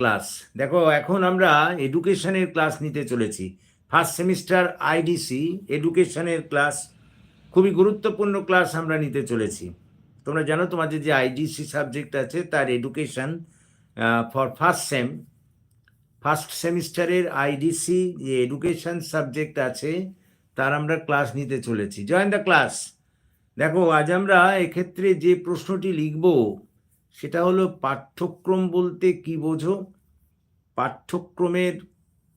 Class দেখো, এখন আমরা এডুকেশনের ক্লাস নিতে চলেছি। ফার্স্ট সেমিস্টার আইডিসি এডুকেশনের ক্লাস খুবই গুরুত্বপূর্ণ ক্লাস আমরা নিতে চলেছি। তোমরা জানো, তোমাদের যে আইডিসি সাবজেক্ট আছে, তার education for first sem first সেমিস্টারের আইডিসি যে এডুকেশন সাবজেক্ট আছে, তার আমরা ক্লাস নিতে চলেছি। জয়েন দ্য ক্লাস দেখো, আজ আমরা এক্ষেত্রে যে প্রশ্নটি লিখব সেটা হলো পাঠ্যক্রম বলতে কি বোঝো? পাঠ্যক্রমের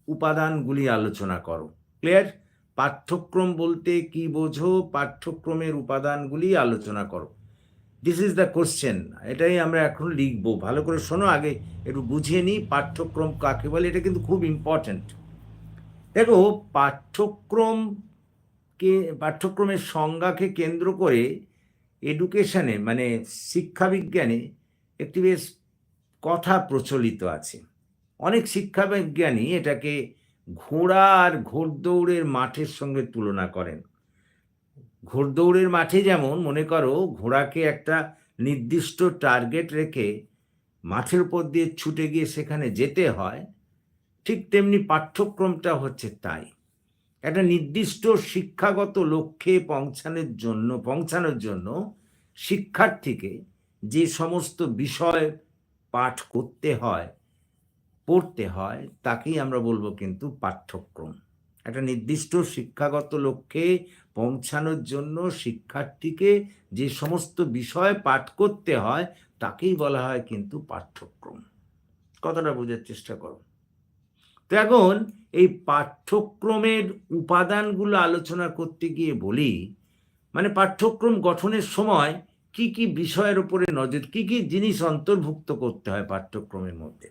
উপাদানগুলি আলোচনা করো। ক্লিয়ার? পাঠ্যক্রম বলতে কি বোঝো? পাঠ্যক্রমের উপাদানগুলি আলোচনা করো। দিস ইজ দ্য কোশ্চেন এটাই আমরা এখন লিখব। ভালো করে শোনো আগে, একটু বুঝিয়ে নিই পাঠ্যক্রম কাকে বলে। এটা কিন্তু খুব ইম্পর্ট্যান্ট দেখো পাঠ্যক্রমকে পাঠ্যক্রমের সংজ্ঞাকে কেন্দ্র করে এডুকেশনে মানে শিক্ষাবিজ্ঞানে একটি বেশ কথা প্রচলিত আছে। অনেক শিক্ষাবিজ্ঞানী এটাকে ঘোড়া আর ঘোড়দৌড়ের মাঠের সঙ্গে তুলনা করেন। ঘোড়দৌড়ের মাঠে যেমন, মনে করো, ঘোড়াকে একটা নির্দিষ্ট টার্গেট রেখে মাঠের উপর দিয়ে ছুটে গিয়ে সেখানে যেতে হয়, ঠিক তেমনি পাঠ্যক্রমটা হচ্ছে তাই। একটা নির্দিষ্ট শিক্ষাগত লক্ষ্যে পৌঁছানোর জন্য পৌঁছানোর জন্য শিক্ষার্থীকে যে সমস্ত বিষয় পাঠ করতে হয়, পড়তে হয়, তাকেই আমরা বলব কিন্তু পাঠ্যক্রম। একটা নির্দিষ্ট শিক্ষাগত লক্ষ্যে পৌঁছানোর জন্য শিক্ষার্থীকে যে সমস্ত বিষয় পাঠ করতে হয়, তাকেই বলা হয় কিন্তু পাঠ্যক্রম। কথাটা বোঝার চেষ্টা করো। তো এখন এই পাঠ্যক্রমের উপাদানগুলো আলোচনা করতে গিয়ে বলি মানে পাঠ্যক্রম গঠনের সময় কি কি বিষয়ের উপরে নজর, কি কি জিনিস অন্তর্ভুক্ত করতে হয় পাঠ্যক্রমের মধ্যে?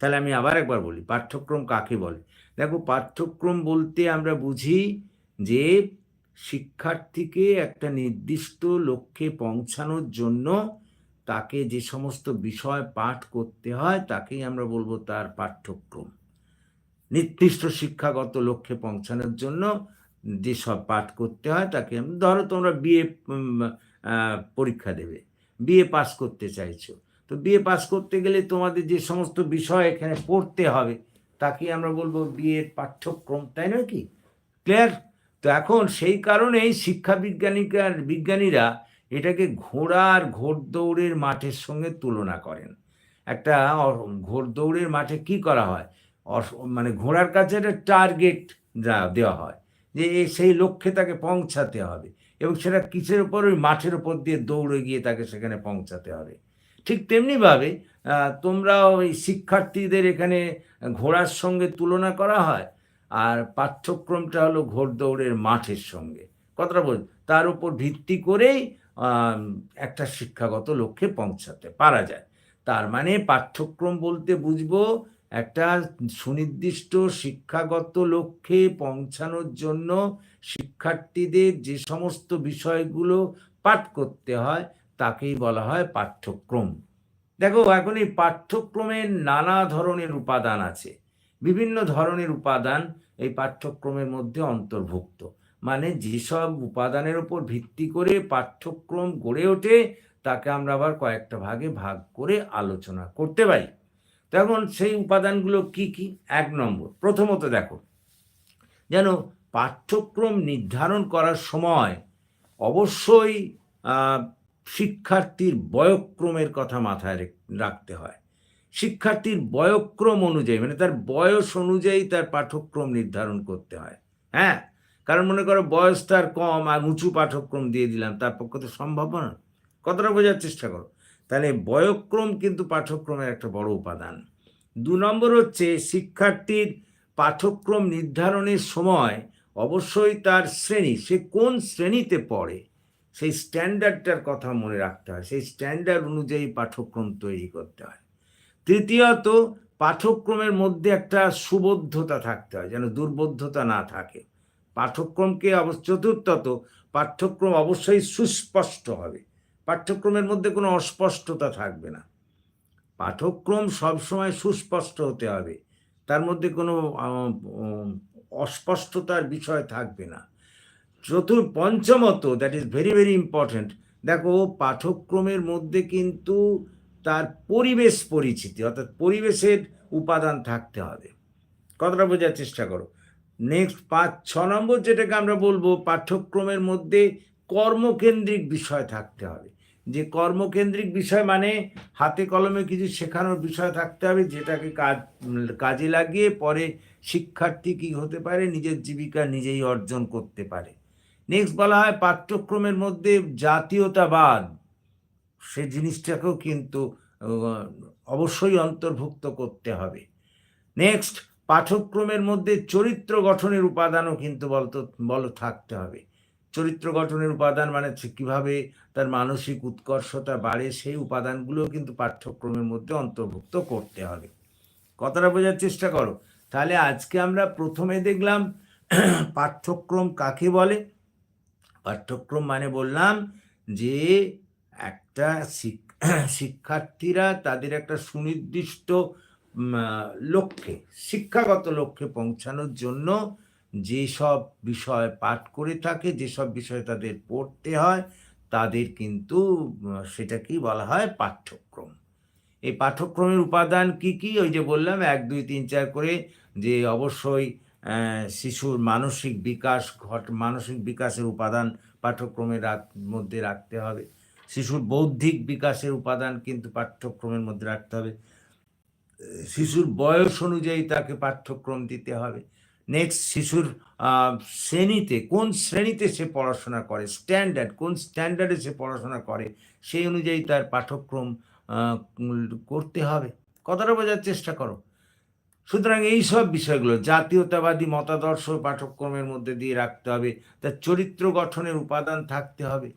তাহলে আমি আবার একবার বলি, পাঠ্যক্রম কাকে বলে? দেখো, পাঠ্যক্রম বলতে আমরা বুঝি যে শিক্ষার্থীকে একটা নির্দিষ্ট লক্ষ্যে পৌঁছানোর জন্য তাকে যে সমস্ত বিষয় পাঠ করতে হয়, তাকেই আমরা বলব তার পাঠ্যক্রম। নির্দিষ্ট শিক্ষাগত লক্ষ্যে পৌঁছানোর জন্য যেসব পাঠ করতে হয়, তাকে ধরো তোমরা বিএ পরীক্ষা দেবে। বিএ পাস করতে চাইছো। তো বিএ পাস করতে গেলে তোমাদের যে সমস্ত বিষয় এখানে পড়তে হবে, তাকে আমরা বলব বিএর পাঠ্যক্রম, তাই নয় কি? ক্লিয়ার তো এখন সেই কারণেই শিক্ষা বিজ্ঞানিকার বিজ্ঞানীরা এটাকে ঘোড়ার ঘোড়দৌড়ের মাঠের সঙ্গে তুলনা করেন। একটা ঘোড়দৌড়ের মাঠে কি করা হয়? মানে ঘোড়ার কাছে একটা টার্গেট দেওয়া হয়, যে সেই লক্ষ্যে তাকে পৌঁছাতে হবে। এবং সেটা কিসের উপর? ওই মাঠের উপর দিয়ে দৌড়ে গিয়ে তাকে সেখানে পৌঁছাতে হবে। ঠিক তেমনিভাবে তোমরা ওই শিক্ষার্থীদের এখানে ঘোড়ার সঙ্গে তুলনা করা হয়, আর পাঠ্যক্রমটা হলো ঘোড়দৌড়ের মাঠের সঙ্গে। কথাটা বল, তার উপর ভিত্তি করেই একটা শিক্ষাগত লক্ষ্যে পৌঁছাতে পারা যায়। তার মানে পাঠ্যক্রম বলতে বুঝব একটা সুনির্দিষ্ট শিক্ষাগত লক্ষ্যে পৌঁছানোর জন্য শিক্ষার্থীদের যে সমস্ত বিষয়গুলো পাঠ করতে হয়, তাকেই বলা হয় পাঠ্যক্রম। দেখো, এখন এই পাঠ্যক্রমের নানা ধরনের উপাদান আছে। বিভিন্ন ধরনের উপাদান এই পাঠ্যক্রমের মধ্যে অন্তর্ভুক্ত। মানে যেসব উপাদানের উপর ভিত্তি করে পাঠ্যক্রম গড়ে ওঠে, তাকে আমরা আবার কয়েকটা ভাগে ভাগ করে আলোচনা করতে পারি। তখন সেই উপাদানগুলো কি কি? এক নম্বর, প্রথমত দেখো, যেন পাঠ্যক্রম নির্ধারণ করার সময় অবশ্যই শিক্ষার্থীর বয়ক্রমের কথা মাথায় রাখতে হয়। শিক্ষার্থীর বয়ক্রম অনুযায়ী মানে তার বয়স অনুযায়ী তার পাঠ্যক্রম নির্ধারণ করতে হয়। হ্যাঁ? কারণ মনে করো বয়স তার কম, আর উঁচু পাঠ্যক্রম দিয়ে দিলাম, তার পক্ষে তো সম্ভব না কতটা বোঝার চেষ্টা করো? তাহলে বয়ক্রম কিন্তু পাঠ্যক্রমের একটা বড় উপাদান। দু নম্বর হচ্ছে শিক্ষার্থীর পাঠ্যক্রম নির্ধারণের সময় অবশ্যই তার শ্রেণি, সে কোন শ্রেণীতে পড়ে, সেই স্ট্যান্ডার্ডটার কথা মনে রাখতে হয়, সেই স্ট্যান্ডার্ড অনুযায়ী পাঠ্যক্রম তৈরি করতে হয়। তৃতীয়ত পাঠ্যক্রমের মধ্যে একটা সুবদ্ধতা থাকতে হয়, যেন দুর্বোধ্যতা না থাকে। পাঠ্যক্রমকে অবশ্য চতুর্থত, পাঠ্যক্রম অবশ্যই সুস্পষ্ট হবে। পাঠ্যক্রমের মধ্যে কোনো অস্পষ্টতা থাকবে না। পাঠ্যক্রম সবসময় সুস্পষ্ট হতে হবে। তার মধ্যে কোনো অস্পষ্টতার বিষয় থাকবে না। চতুর পঞ্চমত that is very very important দেখো পাঠ্যক্রমের মধ্যে কিন্তু তার পরিবেশ পরিচিতি, অর্থাৎ পরিবেশের উপাদান থাকতে হবে। কথাটা বোঝার চেষ্টা করো? নেক্সট পাঁচ, ছ নম্বর যেটাকে আমরা বলব, পাঠ্যক্রমের মধ্যে কর্মকেন্দ্রিক বিষয় থাকতে হবে। যে কর্মকেন্দ্রিক বিষয় মানে হাতে কলমে কিছু শেখানোর বিষয় থাকতে হবে, যেটাকে কাজ, কাজে লাগিয়ে পরে শিক্ষার্থী কী হতে পারে? নিজের জীবিকা নিজেই অর্জন করতে পারে। নেক্সট বলা হয় পাঠ্যক্রমের মধ্যে জাতীয়তাবাদ। সে জিনিসটাকেও কিন্তু অবশ্যই অন্তর্ভুক্ত করতে হবে। নেক্সট পাঠ্যক্রমের মধ্যে চরিত্র গঠনের উপাদানও কিন্তু বলতো, বল, থাকতে হবে। চরিত্র গঠনের উপাদান মানে কীভাবে তার মানসিক উৎকর্ষতা বাড়ে, সেই উপাদানগুলো কিন্তু পাঠ্যক্রমের মধ্যে অন্তর্ভুক্ত করতে হবে। কথাটা বোঝার চেষ্টা করো। তাহলে আজকে আমরা প্রথমে দেখলাম পাঠ্যক্রম কাকে বলে? পাঠ্যক্রম মানে বললাম যে একটা শিক- শিক্ষার্থীরা তাদের একটা সুনির্দিষ্ট লক্ষ্যে, শিক্ষাগত লক্ষ্যে পৌঁছানোর জন্য যেসব বিষয় পাঠ করে থাকে, যেসব বিষয় তাদের পড়তে হয়, তাদের কিন্তু সেটাকেই বলা হয় পাঠ্যক্রম। এই পাঠ্যক্রমের উপাদান কি কি? ওই যে বললাম, এক, দুই, তিন, চার করে যে অবশ্যই শিশুর মানসিক বিকাশ, ঘট, মানসিক বিকাশের উপাদান পাঠ্যক্রমের মধ্যে রাখতে হবে। শিশুর বৌদ্ধিক বিকাশের উপাদান কিন্তু পাঠ্যক্রমের মধ্যে রাখতে হবে। শিশুর বয়স অনুযায়ী তাকে পাঠ্যক্রম দিতে হবে। নেক্সট শিশুর শ্রেণীতে, কোন শ্রেণীতে সে পড়াশোনা করে? স্ট্যান্ডার্ড কোন স্ট্যান্ডার্ডে সে পড়াশোনা করে? সেই অনুযায়ী তার পাঠ্যক্রম করতে হবে। কথাটা বোঝার চেষ্টা করো। সুতরাং এই সব বিষয়গুলো, জাতীয়তাবাদী মতাদর্শ পাঠ্যক্রমের মধ্যে দিয়ে রাখতে হবে। তার চরিত্র গঠনের উপাদান থাকতে হবে।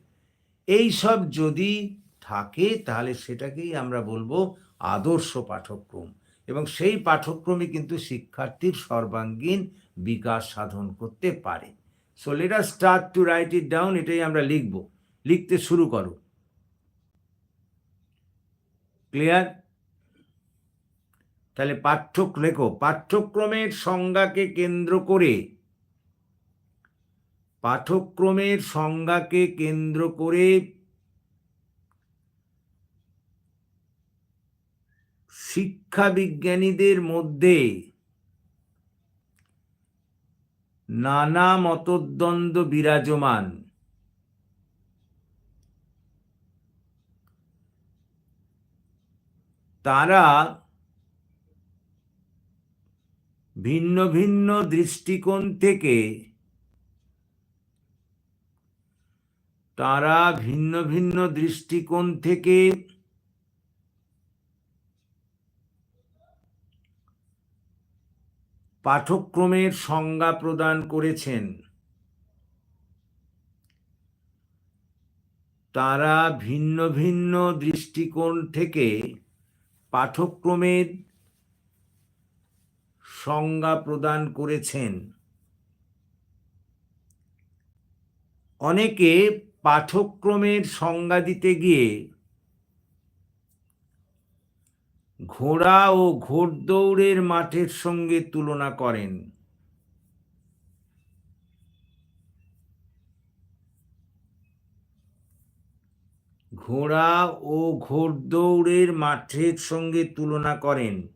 এই সব যদি থাকে, তাহলে সেটাকেই আমরা বলব আদর্শ পাঠ্যক্রম। এবং সেই পাঠ্যক্রমে কিন্তু শিক্ষার্থীর সর্বাঙ্গীন বিকাশ সাধন করতে পারে। So let us start to write it down এটাই আমরা লিখব। লিখতে শুরু করো। ক্লিয়ার তাহলে পাঠ্য লেখো। পাঠ্যক্রমের সংজ্ঞাকে কেন্দ্র করে পাঠ্যক্রমের সংজ্ঞাকে কেন্দ্র করে শিক্ষা বিজ্ঞানীদের মধ্যে নানা মতদ্বন্দ্ব বিরাজমান। তারা ভিন্ন ভিন্ন দৃষ্টিকোণ থেকে তারা ভিন্ন ভিন্ন দৃষ্টিকোণ থেকে পাঠ্যক্রমের সংজ্ঞা প্রদান করেছেন। তারা ভিন্ন ভিন্ন দৃষ্টিকোণ থেকে পাঠ্যক্রমের সংজ্ঞা প্রদান করেছেন। অনেকে পাঠ্যক্রমের সংজ্ঞা দিতে গিয়ে ঘোড়া ও ঘোড়দৌড়ের মাঠের সঙ্গে তুলনা করেন। ঘোড়া ও ঘোড়দৌড়ের মাঠের সঙ্গে তুলনা করেন।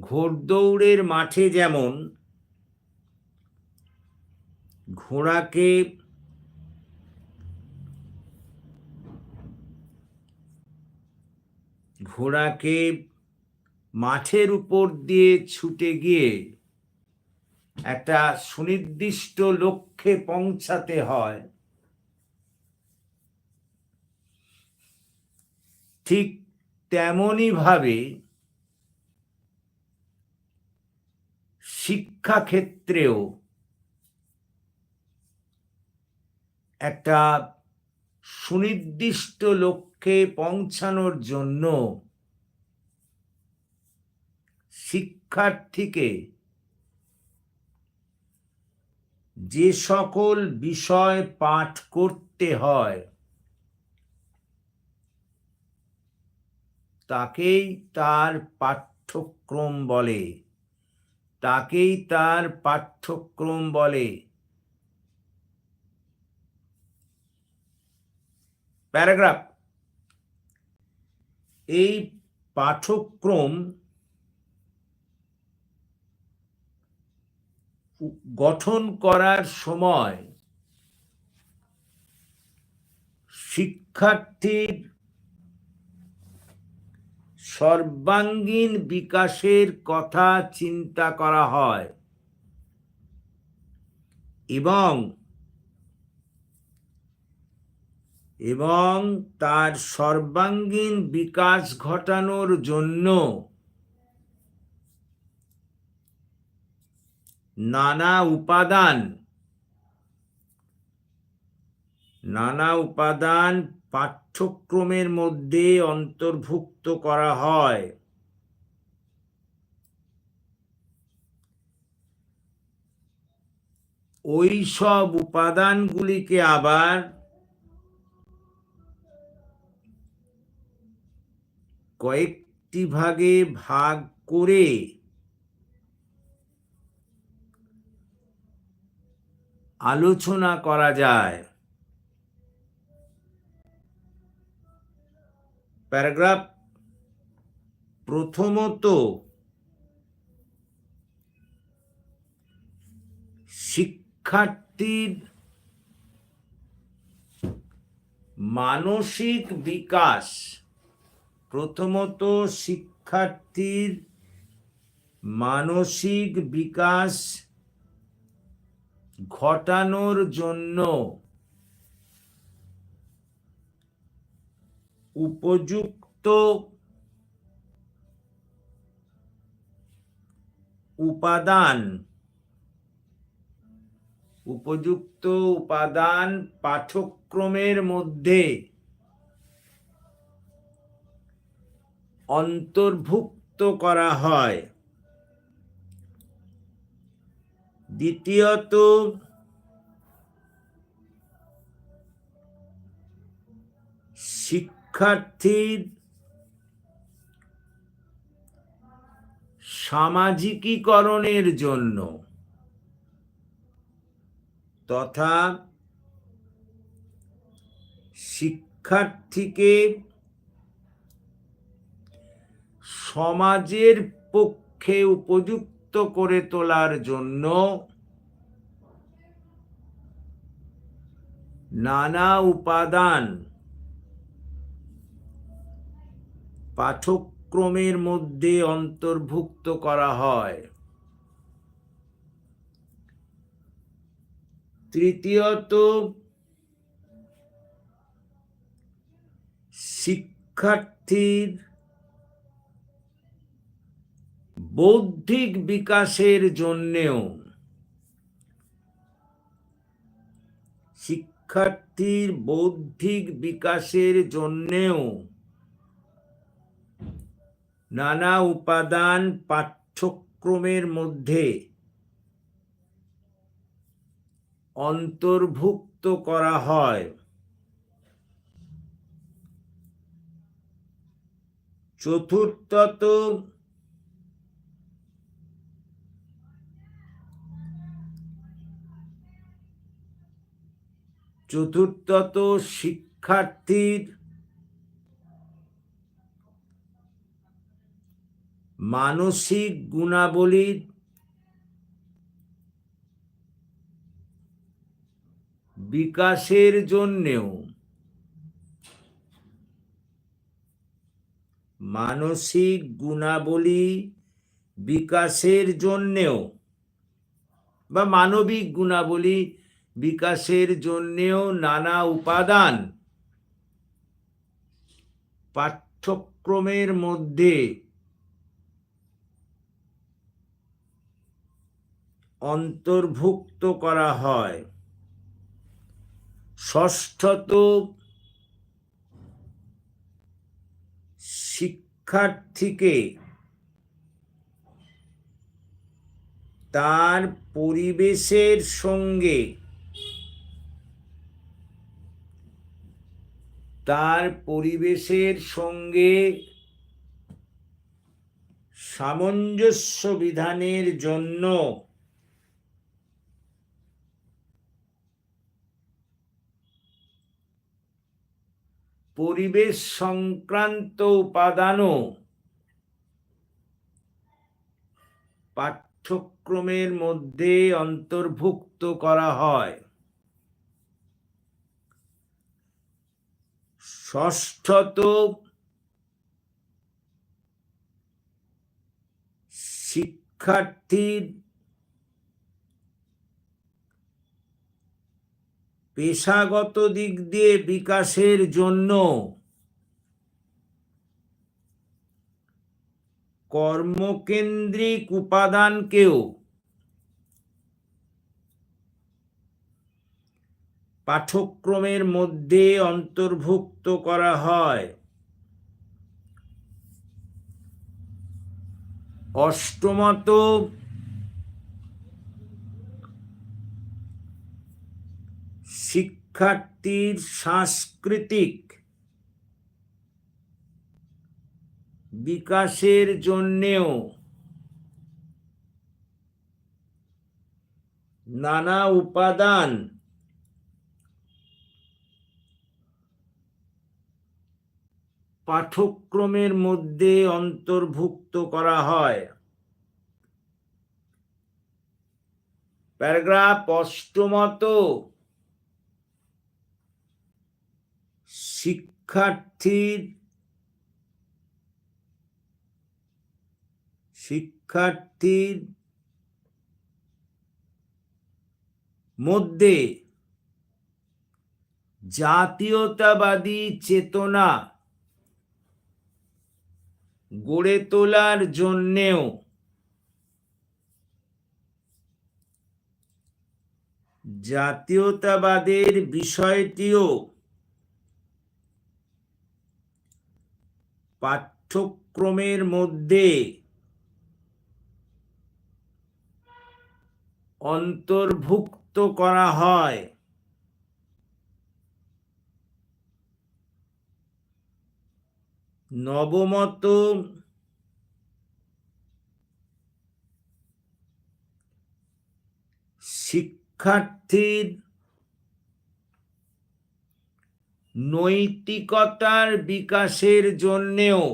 ঘোড়দৌড়ের মাঠে যেমন ঘোড়াকে ঘোড়াকে মাঠের উপর দিয়ে ছুটে গিয়ে একটা সুনির্দিষ্ট লক্ষ্যে পৌঁছাতে হয়। ঠিক তেমনই ভাবে শিক্ষাক্ষেত্রেও একটা সুনির্দিষ্ট লক্ষ্যে পৌঁছানোর জন্য শিক্ষার্থীকে যে সকল বিষয় পাঠ করতে হয়, তাকেই তার পাঠ্যক্রম বলে। তাকেই তার পাঠ্যক্রম বলে। প্যারাগ্রাফ। এই পাঠক্রম গঠন করার সময় শিক্ষার্থীর সর্বাঙ্গীন বিকাশের কথা চিন্তা করা হয় এবং এবং তার সর্বাঙ্গীন বিকাশ ঘটানোর জন্য নানা উপাদান নানা উপাদান পাঠ্যক্রমের মধ্যে অন্তর্ভুক্ত করা হয়। ওই সব উপাদানগুলিকে আবার কয়েকটি ভাগে ভাগ করে আলোচনা করা যায়। প্যারাগ্রাফ প্রথমত শিক্ষার্থীর মানসিক বিকাশ। প্রথমত শিক্ষার্থীর মানসিক বিকাশ ঘটানোর জন্য উপযুক্ত উপাদান উপযুক্ত উপাদান পাঠ্যক্রমের মধ্যে অন্তর্ভুক্ত করা হয়। দ্বিতীয়ত শিক্ষার্থীর সামাজিকীকরণের জন্য তথা শিক্ষার্থীকে সমাজের পক্ষে উপযুক্ত করে তোলার জন্য নানা উপাদান পাঠক্রমের মধ্যে অন্তর্ভুক্ত করা হয়। তৃতীয়ত শিক্ষার্থীর বৌদ্ধিক বিকাশের জন্যেও শিক্ষার্থীর বৌদ্ধিক বিকাশের জন্যেও নানা উপাদান পাঠ্যক্রমের মধ্যে অন্তর্ভুক্ত করা হয়। চতুর্থত চতুর্থত শিক্ষার্থীর মানসিক গুণাবলীর বিকাশের জন্যেও মানসিক গুণাবলী বিকাশের জন্যেও বা মানবিক গুণাবলী বিকাশের জন্যেও নানা উপাদান পাঠ্যক্রমের মধ্যে অন্তর্ভুক্ত করা হয়। ষষ্ঠত শিক্ষার্থীকে তার পরিবেশের সঙ্গে তার পরিবেশের সঙ্গে সামঞ্জস্য বিধানের জন্য পরিবেশ সংক্রান্ত উপাদানও পাঠ্যক্রমের মধ্যে অন্তর্ভুক্ত করা হয়। ষষ্ঠত শিক্ষার্থীর পেশাগত দিক দিয়ে বিকাশের জন্য কর্মকেন্দ্রিক উপাদানকেও পাঠ্যক্রমের মধ্যে অন্তর্ভুক্ত করা হয়। অষ্টমত শিক্ষার্থীর সাংস্কৃতিক বিকাশের জন্যেও নানা উপাদান পাঠ্যক্রমের মধ্যে অন্তর্ভুক্ত করা হয়। প্যারাগ্রাফ অষ্টমত শিক্ষার্থীর শিক্ষার্থীর মধ্যে জাতীয়তাবাদী চেতনা গড়ে তোলার জন্যেও। জাতীয়তাবাদের বিষয়টিও পাঠ্যক্রমের মধ্যে অন্তর্ভুক্ত করা হয়। নবমত শিক্ষার্থীর নৈতিকতার বিকাশের জন্যেও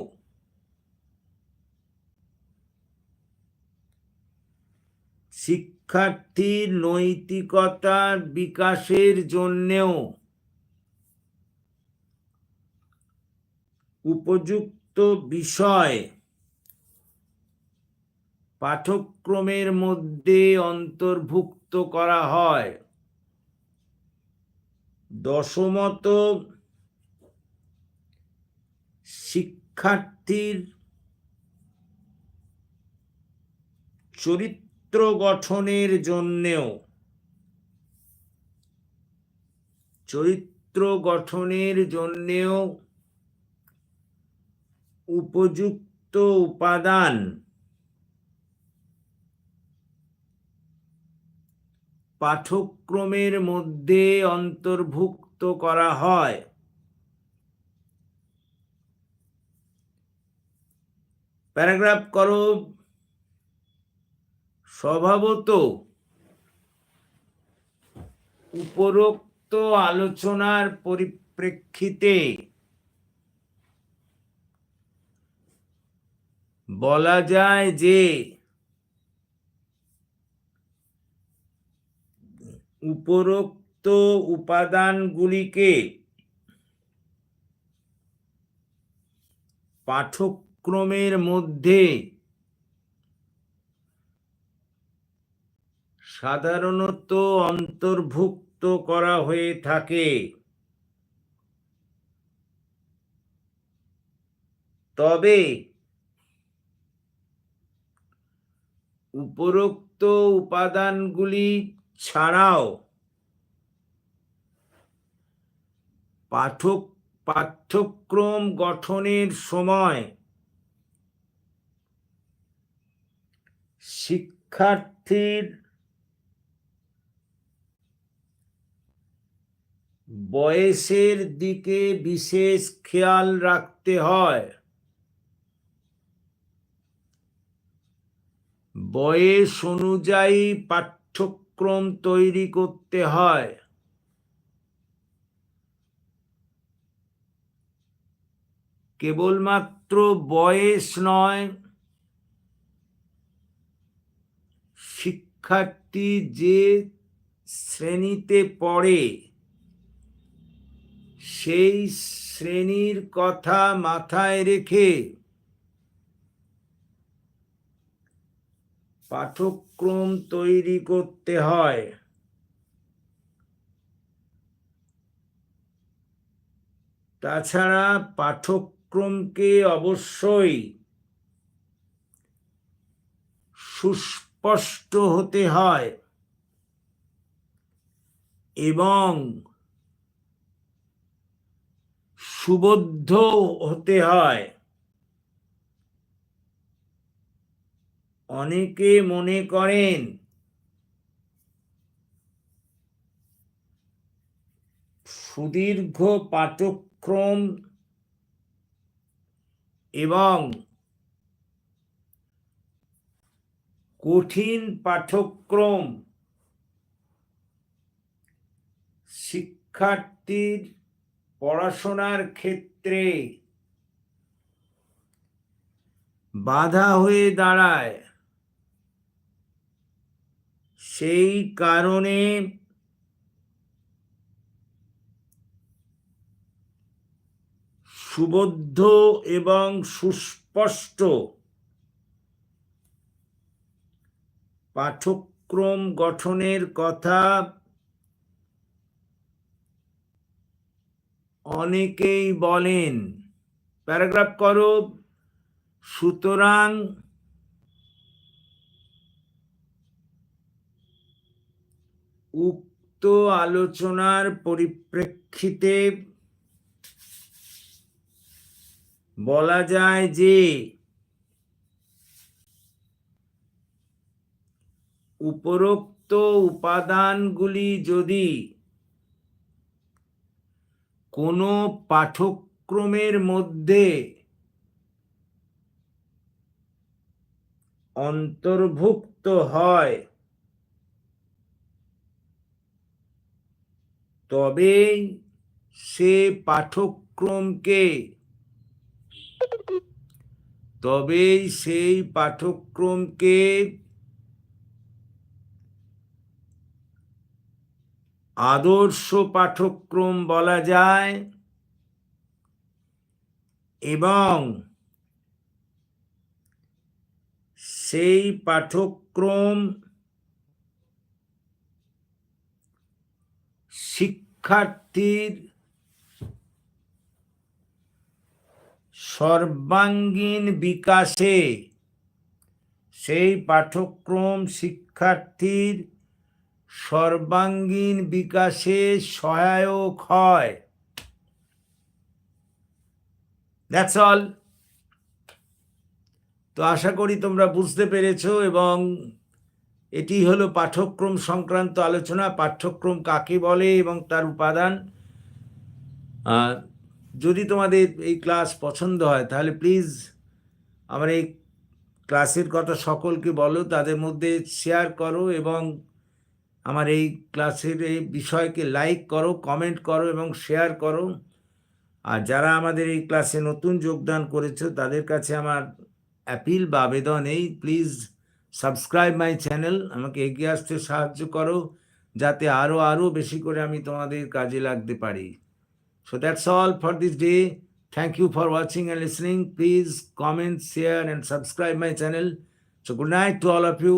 শিক্ষার্থীর নৈতিকতার বিকাশের জন্যেও উপযুক্ত বিষয়। পাঠ্যক্রমের মধ্যে অন্তর্ভুক্ত করা হয়। দশমত, শিক্ষার্থীর চরিত্র গঠনের জন্যেও। চরিত্র গঠনের জন্যেও উপযুক্ত উপাদান। পাঠ্যক্রমের মধ্যে অন্তর্ভুক্ত করা হয়। প্যারাগ্রাফ করো। স্বভাবত উপরোক্ত আলোচনার পরিপ্রেক্ষিতে বলা যায় যে উপরোক্ত উপাদানগুলিকে পাঠ্যক্রমের মধ্যে সাধারণত অন্তর্ভুক্ত করা হয়ে থাকে। তবে উপরোক্ত উপাদানগুলি ছাড়াও পাঠক পাঠ্যক্রম গঠনের সময় শিক্ষার্থীর বয়সের দিকে বিশেষ খেয়াল রাখতে হয়। বয়স অনুযায়ী পাঠ্যক্রম তৈরি করতে হয়। কেবলমাত্র বয়স নয়, শিক্ষার্থী যে শ্রেণীতে পড়ে, সেই শ্রেণির কথা মাথায় রেখে পাঠ্যক্রম তৈরি করতে হয়। তাছাড়া পাঠ্যক্রমকে অবশ্যই সুস্পষ্ট হতে হয় এবং সুবদ্ধ হতে হয়। অনেকে মনে করেন সুদীর্ঘ পাঠক্রম এবং কঠিন পাঠ্যক্রম শিক্ষার্থীর পড়াশোনার ক্ষেত্রে বাধা হয়ে দাঁড়ায়। সেই কারণে সুবদ্ধ এবং সুস্পষ্ট পাঠক্রম গঠনের কথা অনেকেই বলেন। প্যারাগ্রাফ করো। সুতরাং উক্ত আলোচনার পরিপ্রেক্ষিতে বলা যায় যে উপরোক্ত উপাদানগুলি যদি কোনো পাঠ্যক্রমের মধ্যে অন্তর্ভুক্ত হয় তবেই সে পাঠ্যক্রমকে তবেই সেই পাঠ্যক্রমকে আদর্শ পাঠ্যক্রম বলা যায় এবং সেই পাঠ্যক্রম শিক্ষার্থীর সর্বাঙ্গীন বিকাশে সেই পাঠ্যক্রম শিক্ষার্থীর সর্বাঙ্গীন বিকাশে সহায়ক হয়। দ্যাটস অল তো আশা করি তোমরা বুঝতে পেরেছ এবং এটি হলো পাঠ্যক্রম সংক্রান্ত আলোচনা। পাঠ্যক্রম কাকে বলে এবং তার উপাদান? যদি তোমাদের এই ক্লাস পছন্দ হয়, তাহলে প্লিজ আমার এই ক্লাসের কথা সকলকে বলো, তাদের মধ্যে শেয়ার করো এবং আমার এই ক্লাসের এই বিষয়কে লাইক করো কমেন্ট করো এবং শেয়ার করো। আর যারা আমাদের এই ক্লাসে নতুন যোগদান করেছ, তাদের কাছে আমার অ্যাপিল বা আবেদন এই প্লিজ সাবস্ক্রাইব মাই চ্যানেল আমাকে এগিয়ে আসতে সাহায্য করো যাতে আরও আরও বেশি করে আমি তোমাদের কাজে লাগতে পারি So that's all for this day. Thank you for watching and listening. Please comment, share, and subscribe my channel. So good night to all of you.